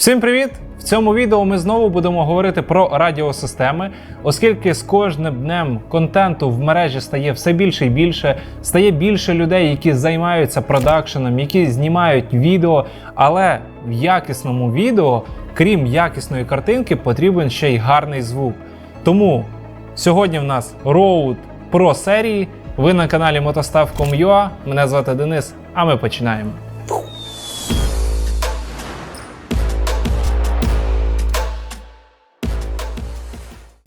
Всім привіт! В цьому відео ми знову будемо говорити про радіосистеми, оскільки з кожним днем контенту в мережі стає все більше і більше, стає більше людей, які займаються продакшеном, які знімають відео, але в якісному відео, крім якісної картинки, потрібен ще й гарний звук. Тому сьогодні в нас Road Pro серії. Ви на каналі Motostav.com.ua. Мене звати Денис, а ми починаємо.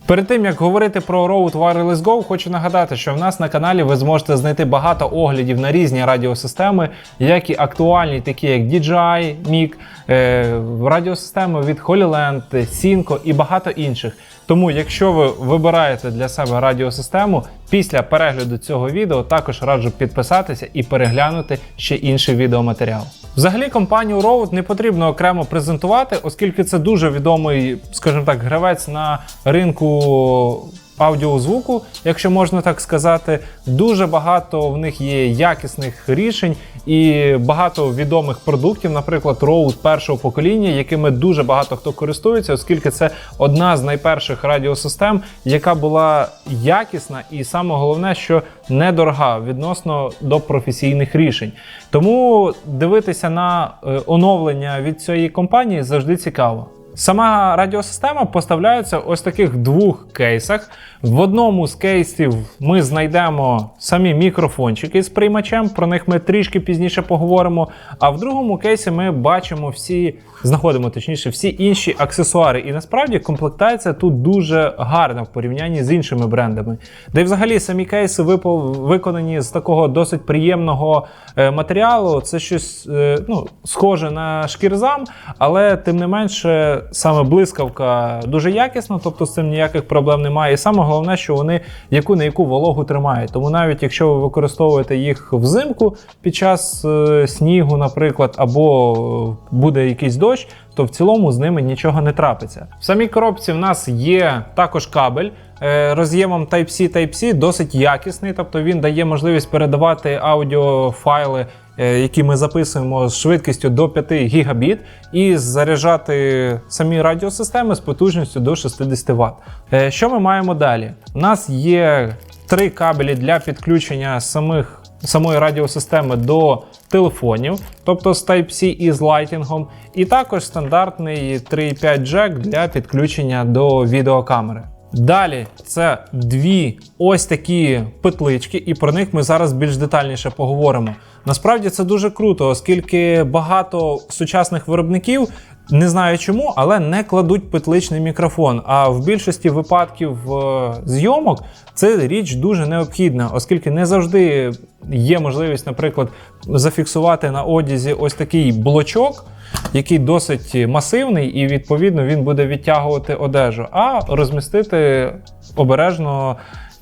Перед тим як говорити про Rode Wireless Go, хочу нагадати, що в нас на каналі ви зможете знайти багато оглядів на різні радіосистеми, як і актуальні, такі як DJI, MIG, е, радіосистеми від Holyland, Synco і багато інших. Тому, якщо ви вибираєте для себе радіосистему, після перегляду цього відео також раджу підписатися і переглянути ще інший відеоматеріал. Взагалі компанію Road не потрібно окремо презентувати, оскільки це дуже відомий, скажімо так, гравець на ринку аудіозвуку, якщо можна так сказати. Дуже багато в них є якісних рішень і багато відомих продуктів, наприклад, Rode першого покоління, якими дуже багато хто користується, оскільки це одна з найперших радіосистем, яка була якісна і саме головне, що недорога відносно до професійних рішень. Тому дивитися на е, оновлення від цієї компанії завжди цікаво. Сама радіосистема поставляється ось таких двох кейсах. В одному з кейсів ми знайдемо самі мікрофончики з приймачем, про них ми трішки пізніше поговоримо. А в другому кейсі ми бачимо всі, знаходимо точніше, всі інші аксесуари. І насправді комплектація тут дуже гарна в порівнянні з іншими брендами. Де взагалі самі кейси виконані з такого досить приємного е, матеріалу. Це щось е, ну, схоже на шкірзам, але тим не менше, саме блискавка дуже якісна, тобто з цим ніяких проблем немає. І саме головне, що вони яку на яку вологу тримають. Тому навіть якщо ви використовуєте їх взимку під час е, снігу, наприклад, або е, буде якийсь дощ, то в цілому з ними нічого не трапиться. В самій коробці в нас є також кабель. е, Роз'ємом Type-C Type-C досить якісний, тобто він дає можливість передавати аудіофайли, які ми записуємо з швидкістю до 5 гігабіт, і заряджати самі радіосистеми з потужністю до 60 Вт. Е, Що ми маємо далі? У нас є три кабелі для підключення самих. Самої радіосистеми до телефонів, тобто з Type-C і з лайтінгом, і також стандартний 3.5 джек для підключення до відеокамери. Далі це дві ось такі петлички, і про них ми зараз більш детальніше поговоримо. Насправді це дуже круто, оскільки багато сучасних виробників. Не знаю чому, але не кладуть петличний мікрофон. А в більшості випадків е, зйомок це річ дуже необхідна, оскільки не завжди є можливість, наприклад, зафіксувати на одязі ось такий блочок, який досить масивний, і відповідно він буде відтягувати одежу, а розмістити обережно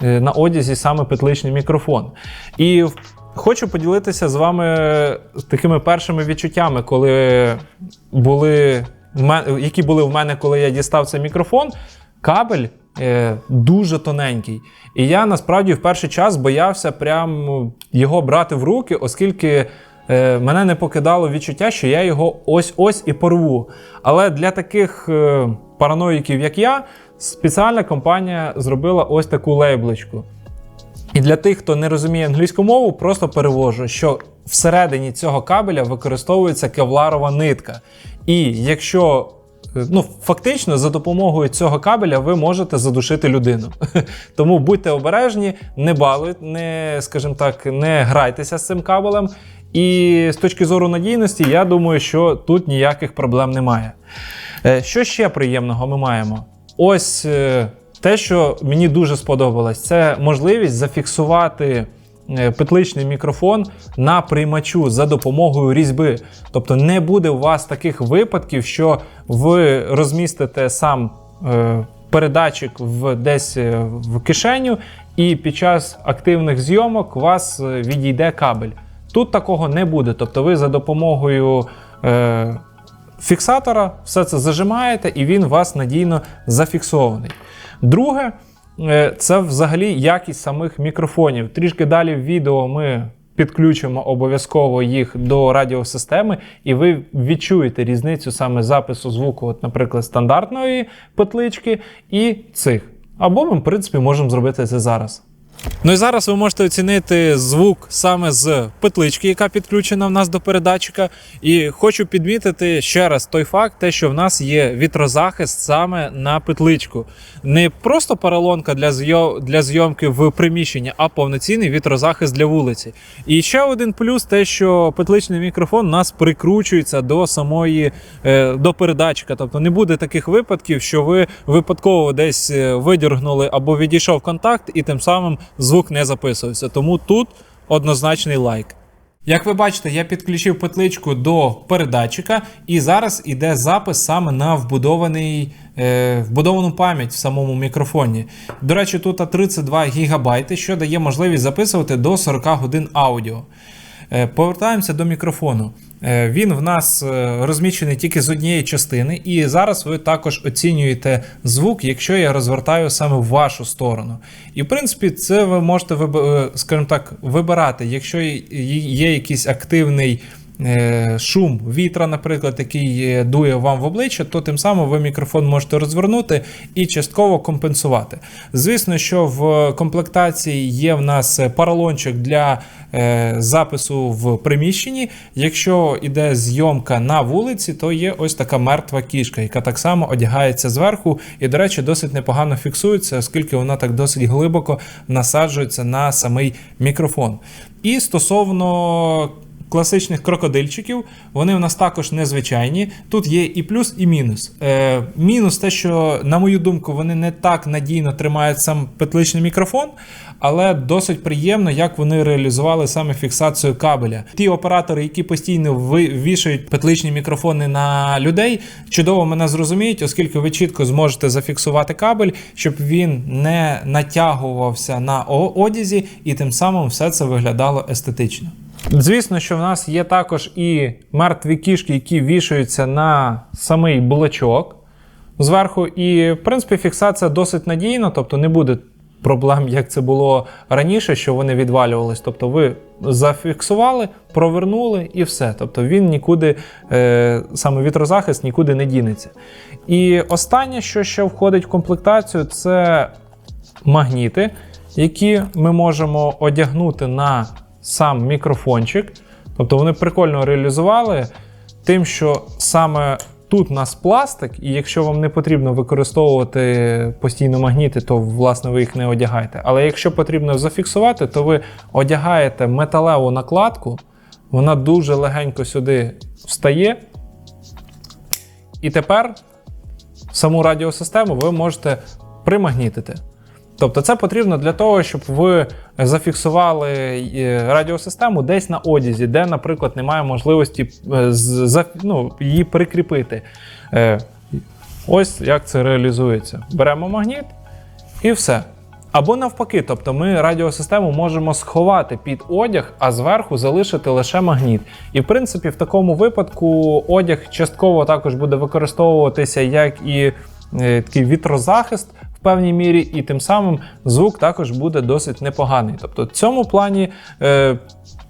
е, на одязі саме петличний мікрофон. І хочу поділитися з вами такими першими відчуттями, коли були які були в мене, коли я дістав цей мікрофон. Кабель е, дуже тоненький. І я насправді в перший час боявся прям його брати в руки, оскільки е, мене не покидало відчуття, що я його ось-ось і порву. Але для таких е, параноїків, як я, спеціальна компанія зробила ось таку лейбличку. І для тих, хто не розуміє англійську мову, просто перевожу, що всередині цього кабеля використовується кевларова нитка. І якщо е, ну, фактично за допомогою цього кабеля ви можете задушити людину. Тому будьте обережні, не балуйте, не, скажімо так, не грайтеся з цим кабелем. І з точки зору надійності, я думаю, що тут ніяких проблем немає. Е, Що ще приємного ми маємо? Ось е, те, що мені дуже сподобалось, це можливість зафіксувати е, петличний мікрофон на приймачу за допомогою різьби. Тобто не буде у вас таких випадків, що ви розмістите сам передатчик в, десь в кишеню, і під час активних зйомок у вас відійде кабель. Тут такого не буде. Тобто ви за допомогою. Е, фіксатора, все це зажимаєте, і він у вас надійно зафіксований. Друге, е, це взагалі якість самих мікрофонів. Трішки далі в відео ми підключимо обов'язково їх до радіосистеми, і ви відчуєте різницю саме запису звуку, от, наприклад, стандартної петлички і цих. Або ми, в принципі, можемо зробити це зараз. Ну і зараз ви можете оцінити звук саме з петлички, яка підключена в нас до передатчика. І хочу підмітити ще раз той факт, те, що в нас є вітрозахист саме на петличку. Не просто поролонка для зйо... для зйомки в приміщенні, а повноцінний вітрозахист для вулиці. І ще один плюс, те, що петличний мікрофон у нас прикручується до самої е, до передатчика. Тобто не буде таких випадків, що ви випадково десь е, видіргнули або відійшов контакт, і тим самим звук не записувався. Тому тут однозначний лайк. Як ви бачите, я підключив петличку до передатчика, і зараз іде запис саме на вбудований, е, вбудовану пам'ять в самому мікрофоні. До речі, тут 32 ГБ, що дає можливість записувати до 40 годин аудіо. Е, Повертаємося до мікрофону. Е, Він в нас е, розміщений тільки з однієї частини, і зараз ви також оцінюєте звук, якщо я розвертаю саме в вашу сторону. І в принципі, це ви можете е, скажімо так, вибирати, якщо є- є якийсь активний. Е, Шум вітра, наприклад, який дує вам в обличчя, то тим самим ви мікрофон можете розвернути і частково компенсувати. Звісно, що в комплектації є в нас поролончик для е, запису в приміщенні. Якщо йде зйомка на вулиці, то є ось така мертва кішка, яка так само одягається зверху і, до речі, досить непогано фіксується, оскільки вона так досить глибоко насаджується на самий мікрофон. І стосовно класичних крокодильчиків, вони в нас також незвичайні. Тут є і плюс, і мінус. Е, мінус те, що, на мою думку, вони не так надійно тримають сам петличний мікрофон, але досить приємно, як вони реалізували саме фіксацію кабеля. Ті оператори, які постійно вішають петличні мікрофони на людей, чудово мене зрозуміють, оскільки ви чітко зможете зафіксувати кабель, щоб він не натягувався на одязі, і тим самим все це виглядало естетично. Звісно, що в нас є також і мертві кішки, які вішаються на самий блочок зверху. І, в принципі, фіксація досить надійна, тобто не буде проблем, як це було раніше, що вони відвалювались. Тобто ви зафіксували, провернули і все. Тобто він нікуди, е, саме вітрозахист нікуди не дінеться. І останнє, що ще входить в комплектацію, це магніти, які ми можемо одягнути на сам мікрофончик. Тобто вони прикольно реалізували тим, що саме тут у нас пластик, і якщо вам не потрібно використовувати постійно магніти, то власне ви їх не одягаєте. Але якщо потрібно зафіксувати, то ви одягаєте металеву накладку, вона дуже легенько сюди встає. І тепер саму радіосистему ви можете примагнітити. Тобто це потрібно для того, щоб ви зафіксували е, радіосистему десь на одязі, де, наприклад, немає можливості е, ну, її прикріпити. Е, Ось як це реалізується. Беремо магніт і все. Або навпаки, тобто ми радіосистему можемо сховати під одяг, а зверху залишити лише магніт. І в принципі, в такому випадку одяг частково також буде використовуватися як і такий вітрозахист певній мірі, і тим самим звук також буде досить непоганий. Тобто, в цьому плані. Е,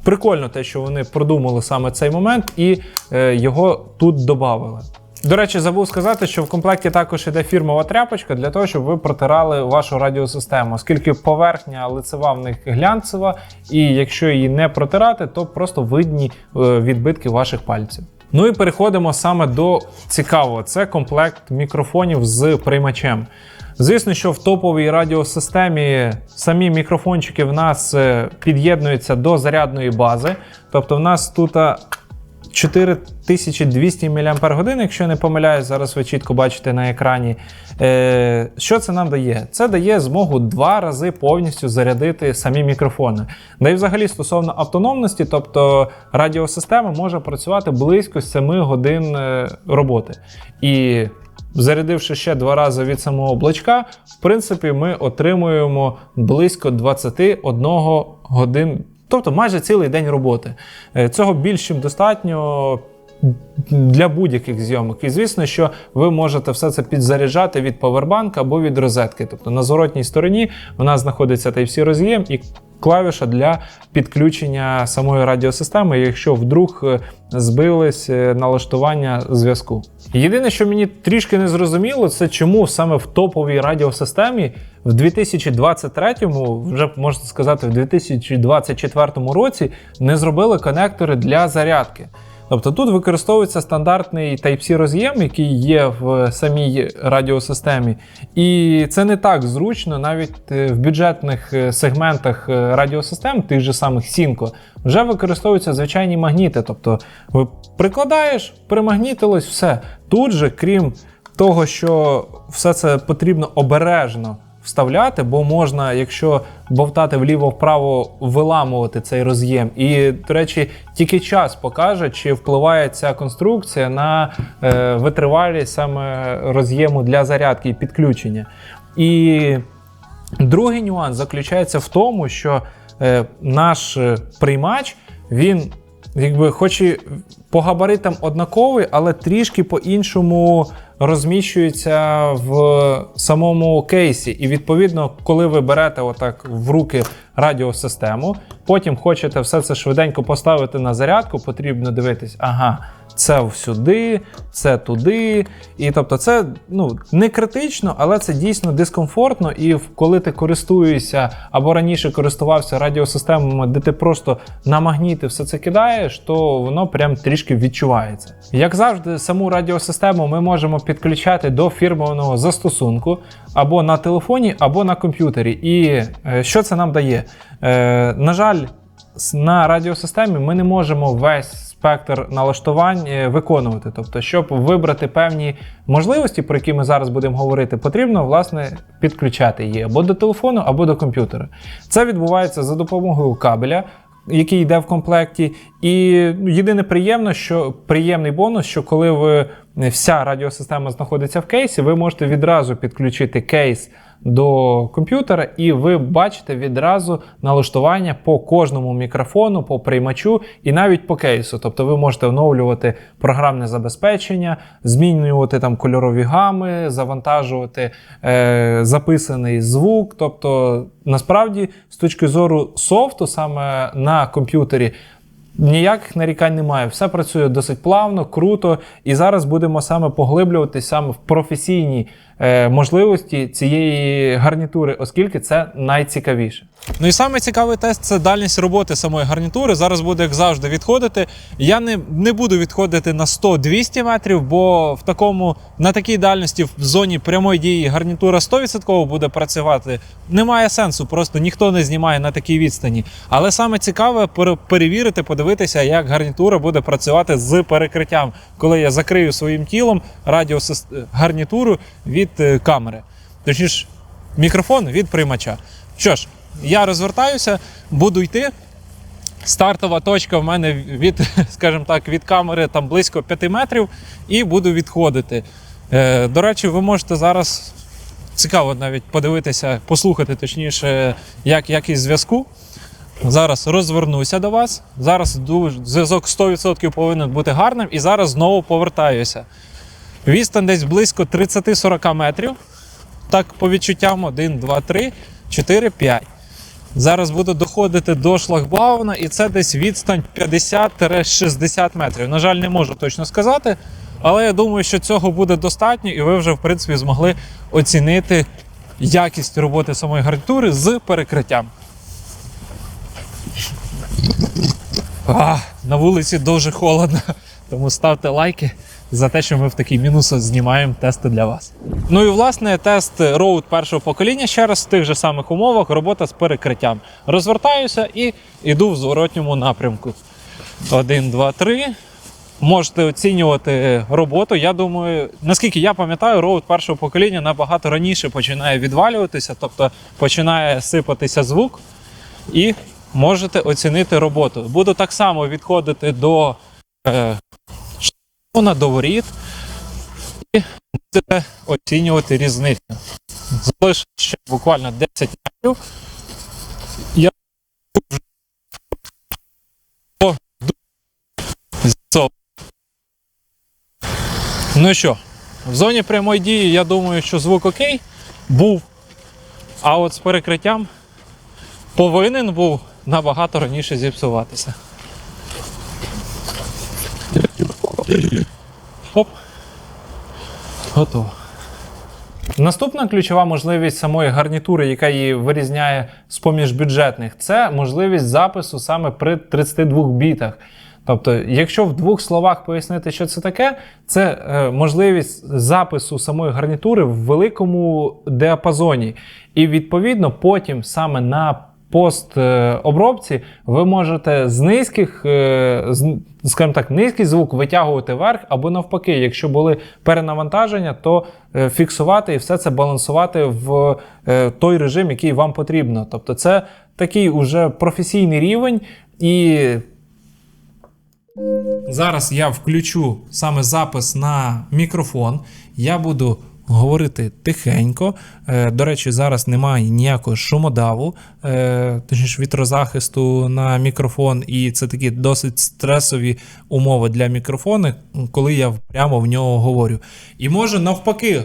Прикольно те, що вони продумали саме цей момент і е, його тут додали. До речі, забув сказати, що в комплекті також іде фірмова тряпочка для того, щоб ви протирали вашу радіосистему, оскільки поверхня лицева в них глянцева, і якщо її не протирати, то просто видні е, відбитки ваших пальців. Ну і переходимо саме до цікавого: це комплект мікрофонів з приймачем. Звісно, що в топовій радіосистемі самі мікрофончики в нас е, під'єднуються до зарядної бази. Тобто, в нас тут 4200 мАч, якщо я не помиляюсь, зараз ви чітко бачите на екрані. Е, що це нам дає? Це дає змогу два рази повністю зарядити самі мікрофони. Да і взагалі стосовно автономності, тобто радіосистема може працювати близько 7 годин е, роботи. І зарядивши ще два рази від самого блочка, в принципі, ми отримуємо близько 21 годин. Тобто майже цілий день роботи. Е, Цього більш чим достатньо для будь-яких зйомок. І звісно, що ви можете все це підзаряджати від павербанка або від розетки. Тобто на зворотній стороні у нас знаходиться Type-C роз'єм, і клавіша для підключення самої радіосистеми, якщо вдруг е, збились е, налаштування зв'язку. Єдине, що мені трішки не зрозуміло, це чому саме в топовій радіосистемі в 2023-му, вже можна сказати, в 2024 році не зробили конектори для зарядки. Тобто тут використовується стандартний Type-C роз'єм, який є в самій радіосистемі, і це не так зручно, навіть е, в бюджетних е, сегментах е, радіосистем, тих же самих Сінко, вже використовуються звичайні магніти. Тобто прикладаєш, примагнітилось, все. Тут же, крім того, що все це потрібно обережно вставляти, бо можна, якщо бовтати вліво-вправо, виламувати цей роз'єм. І, до речі, тільки час покаже, чи впливає ця конструкція на е, витривалість саме роз'єму для зарядки і підключення. І другий нюанс заключається в тому, що е, наш е, приймач він. Якби хоч і по габаритам однаковий, але трішки по-іншому розміщується в самому кейсі. І відповідно, коли ви берете отак в руки радіосистему, потім хочете все це швиденько поставити на зарядку, потрібно дивитись, ага, це сюди, це туди. І тобто, це ну не критично, але це дійсно дискомфортно. І коли ти користуєшся або раніше користувався радіосистемами, де ти просто на магніти все це кидаєш, то воно прям трішки відчувається. Як завжди, саму радіосистему ми можемо підключати до фірмового застосунку або на телефоні, або на комп'ютері. І е, що це нам дає? Е, на жаль, на радіосистемі ми не можемо весь спектр налаштувань е, виконувати. Тобто, щоб вибрати певні можливості, про які ми зараз будемо говорити, потрібно власне підключати її або до телефону, або до комп'ютера. Це відбувається за допомогою кабеля. Який йде в комплекті, і єдине приємно, що приємний бонус, що коли ви вся радіосистема знаходиться в кейсі, ви можете відразу підключити кейс до комп'ютера, і ви бачите відразу налаштування по кожному мікрофону, по приймачу і навіть по кейсу. Тобто ви можете оновлювати програмне забезпечення, змінювати там кольорові гами, завантажувати е, записаний звук. Тобто, насправді, з точки зору софту, саме на комп'ютері. Ніяких нарікань немає, все працює досить плавно, круто. І зараз будемо саме поглиблюватись саме в професійні е, можливості цієї гарнітури, оскільки це найцікавіше. Ну і саме цікавий тест це дальність роботи самої гарнітури. Зараз буде, як завжди, відходити. Я не, не буду відходити на 100-200 метрів, бо в такому, на такій дальності в зоні прямої дії гарнітура 100% буде працювати. Немає сенсу, просто ніхто не знімає на такій відстані. Але саме цікаве пере- перевірити, подивитися, як гарнітура буде працювати з перекриттям, коли я закрию своїм тілом радіосис... гарнітуру від е, камери. Точніше, мікрофон від приймача. Що ж, я розвертаюся, буду йти. Стартова точка в мене від, скажімо так, від камери там близько 5 метрів, і буду відходити. Е, до речі, ви можете зараз цікаво навіть подивитися, послухати точніше, як якість зв'язку. Зараз розвернуся до вас. Зараз зв'язок 100% повинен бути гарним, і зараз знову повертаюся. Відстань десь близько 30-40 метрів. Так, по відчуттям 1, 2, 3, 4, 5. Зараз буду доходити до шлагбауна, і це десь відстань 50-60 метрів. На жаль, не можу точно сказати, але я думаю, що цього буде достатньо, і ви вже, в принципі, змогли оцінити якість роботи самої гарнітури з перекриттям. А, на вулиці дуже холодно, тому ставте лайки за те, що ми в такий мінус знімаємо тести для вас. Ну і власне тест роут першого покоління ще раз в тих же самих умовах, робота з перекриттям. Розвертаюся і йду в зворотньому напрямку. Один, два, три. Можете оцінювати роботу. Я думаю, наскільки я пам'ятаю, роут першого покоління набагато раніше починає відвалюватися, тобто починає сипатися звук, і можете оцінити роботу. Буду так само відходити до е, шлангона, до воріт і будете оцінювати різницю. Залишилось ще буквально 10 метрів. Я Ну що, в зоні прямої дії, я думаю, що звук окей був. А от з перекриттям повинен був набагато раніше зіпсуватися. Оп. Готово. Наступна ключова можливість самої гарнітури, яка її вирізняє з поміж бюджетних, це можливість запису саме при 32 бітах. Тобто, якщо в двох словах пояснити, що це таке, це е, можливість запису самої гарнітури в великому діапазоні. І відповідно потім саме на постобробці ви можете з низьких, е, скажімо так, низький звук витягувати вверх, або навпаки, якщо були перенавантаження, то е, фіксувати і все це балансувати в е, той режим, який вам потрібно. Тобто, це такий уже професійний рівень і. Зараз я включу саме запис на мікрофон. Я буду говорити тихенько. Е, До речі, зараз немає ніякого шумодаву, е, точніше вітрозахисту на мікрофон, і це такі досить стресові умови для мікрофону, коли я прямо в нього говорю. І можу навпаки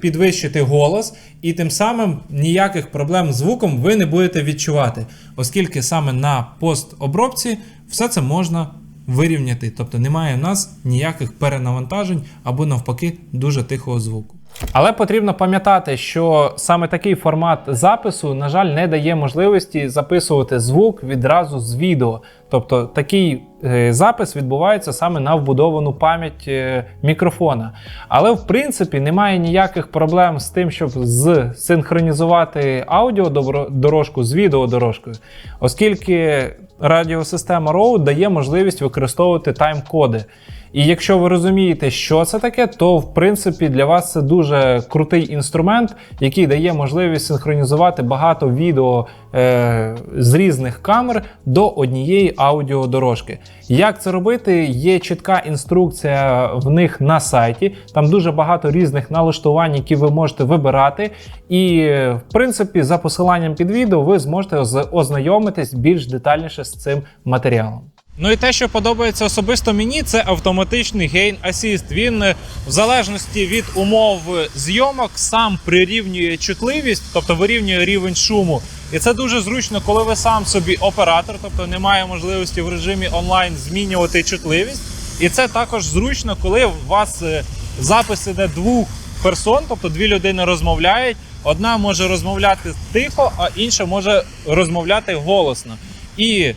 підвищити голос, і тим самим ніяких проблем з звуком ви не будете відчувати, оскільки саме на постобробці все це можна вирівняти. Тобто немає в нас ніяких перенавантажень або навпаки дуже тихого звуку. Але потрібно пам'ятати, що саме такий формат запису, на жаль, не дає можливості записувати звук відразу з відео. Тобто такий е, запис відбувається саме на вбудовану пам'ять е, мікрофона. Але в принципі немає ніяких проблем з тим, щоб зсинхронізувати аудіодорожку з відеодорожкою, оскільки радіосистема Rode дає можливість використовувати тайм-коди. І якщо ви розумієте, що це таке, то в принципі для вас це дуже крутий інструмент, який дає можливість синхронізувати багато відео е, з різних камер до однієї аудіодорожки. Як це робити? Є чітка інструкція в них на сайті. Там дуже багато різних налаштувань, які ви можете вибирати. І в принципі, за посиланням під відео ви зможете ознайомитись більш детальніше з цим матеріалом. Ну і те, що подобається особисто мені, це автоматичний Gain Assist. Він е, в залежності від умов зйомок сам прирівнює чутливість, тобто вирівнює рівень шуму. І це дуже зручно, коли ви сам собі оператор, тобто немає можливості в режимі онлайн змінювати чутливість. І це також зручно, коли у вас е, запис іде двох персон, тобто дві людини розмовляють. Одна може розмовляти тихо, а інша може розмовляти голосно. І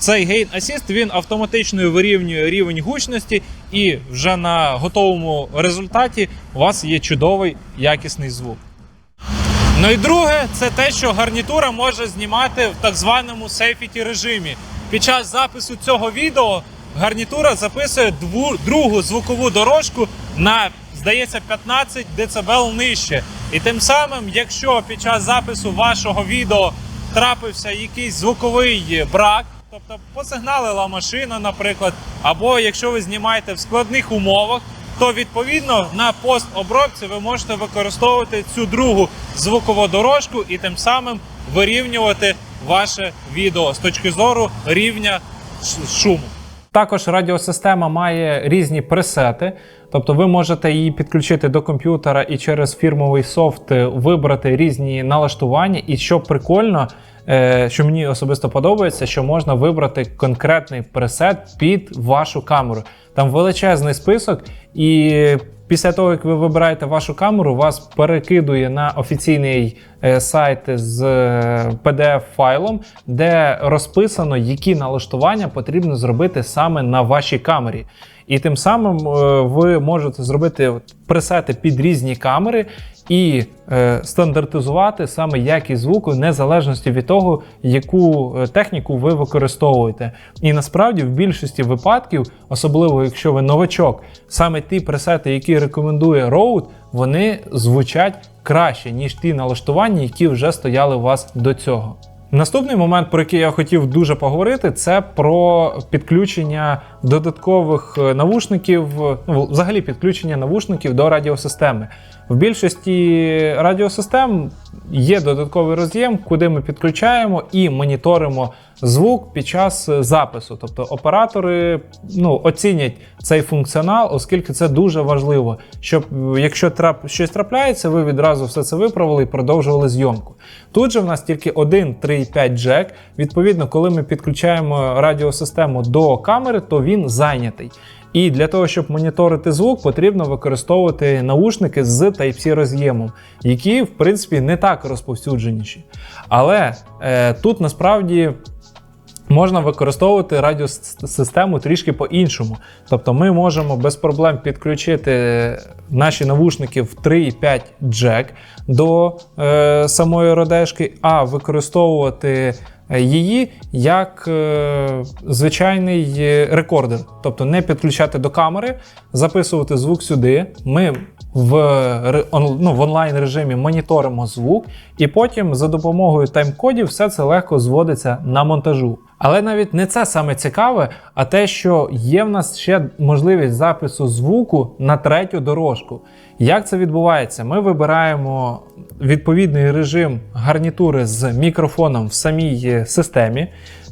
цей Gain Assist він автоматично вирівнює рівень гучності, і вже на готовому результаті у вас є чудовий якісний звук. Ну і друге, це те, що гарнітура може знімати в так званому сейфіті режимі. Під час запису цього відео гарнітура записує дву, другу звукову дорожку на, здається, 15 дБ нижче. І тим самим, якщо під час запису вашого відео трапився якийсь звуковий брак, тобто посигналила машина, наприклад, або якщо ви знімаєте в складних умовах, то відповідно на постобробці ви можете використовувати цю другу звукову дорожку і тим самим вирівнювати ваше відео з точки зору рівня шуму. Також радіосистема має різні пресети, тобто ви можете її підключити до комп'ютера і через фірмовий софт вибрати різні налаштування. І що прикольно, що мені особисто подобається, що можна вибрати конкретний пресет під вашу камеру. Там величезний список, і після того, як ви вибираєте вашу камеру, вас перекидує на офіційний е, сайт з е, PDF-файлом, де розписано, які налаштування потрібно зробити саме на вашій камері. І тим самим е, ви можете зробити пресети під різні камери і е, стандартизувати саме якість звуку, незалежності від того, яку е, техніку ви використовуєте. І насправді в більшості випадків, особливо якщо ви новачок, саме ті пресети, які рекомендує Rode, вони звучать краще, ніж ті налаштування, які вже стояли у вас до цього. Наступний момент, про який я хотів дуже поговорити, це про підключення додаткових е, навушників, ну, взагалі підключення навушників до радіосистеми. В більшості радіосистем є додатковий роз'єм, куди ми підключаємо і моніторимо звук під час е, запису. Тобто оператори ну, оцінять цей функціонал, оскільки це дуже важливо, щоб е, якщо трап, щось трапляється, ви відразу все це виправили і продовжували зйомку. Тут же в нас тільки один 3,5 джек. Відповідно, коли ми підключаємо радіосистему до камери, то він зайнятий. І для того, щоб моніторити звук, потрібно використовувати наушники з Type-C роз'ємом, які, в принципі, не так розповсюдженіші. Але е, тут насправді. Можна використовувати радіосистему трішки по-іншому. Тобто ми можемо без проблем підключити наші навушники в 3,5 джек до е, самої родежки, а використовувати її як е, звичайний е, рекордер. Тобто не підключати до камери, записувати звук сюди. Ми в, ну, в онлайн режимі моніторимо звук, і потім за допомогою тайм-кодів все це легко зводиться на монтажу. Але навіть не це саме цікаве, а те, що є в нас ще можливість запису звуку на третю дорожку. Як це відбувається? Ми вибираємо відповідний режим гарнітури з мікрофоном в самій е, системі,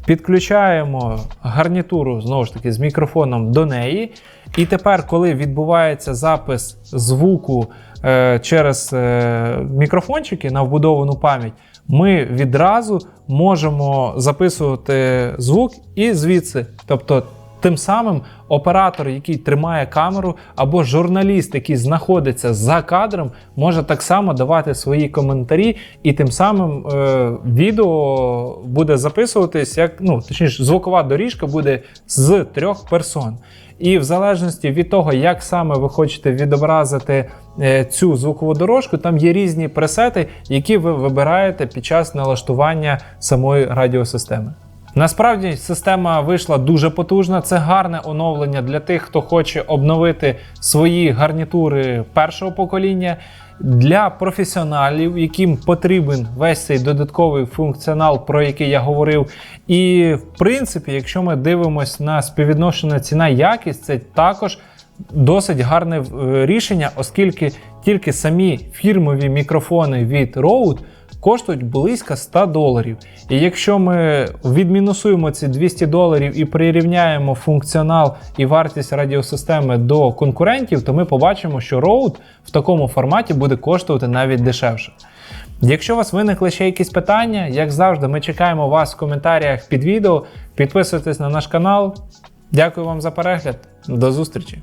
підключаємо гарнітуру знову ж таки з мікрофоном до неї. І тепер, коли відбувається запис звуку е, через е, мікрофончики на вбудовану пам'ять, ми відразу можемо записувати звук і звідси. Тобто, тим самим оператор, який тримає камеру, або журналіст, який знаходиться за кадром, може так само давати свої коментарі, і тим самим е, відео буде записуватись, як ну точніше, звукова доріжка буде з трьох персон. І в залежності від того, як саме ви хочете відобразити е, цю звукову дорожку, там є різні пресети, які ви вибираєте під час налаштування самої радіосистеми. Насправді система вийшла дуже потужна. Це гарне оновлення для тих, хто хоче обновити свої гарнітури першого покоління. Для професіоналів, яким потрібен весь цей додатковий функціонал, про який я говорив. І в принципі, якщо ми дивимося на співвідношення ціна-якість, це також досить гарне е, рішення, оскільки тільки самі фірмові мікрофони від Rode коштують близько 100 доларів. І якщо ми відмінусуємо ці 200 доларів і прирівняємо функціонал і вартість радіосистеми до конкурентів, то ми побачимо, що Rode в такому форматі буде коштувати навіть дешевше. Якщо у вас виникли ще якісь питання, як завжди, ми чекаємо вас в коментарях під відео. Підписуйтесь на наш канал. Дякую вам за перегляд. До зустрічі!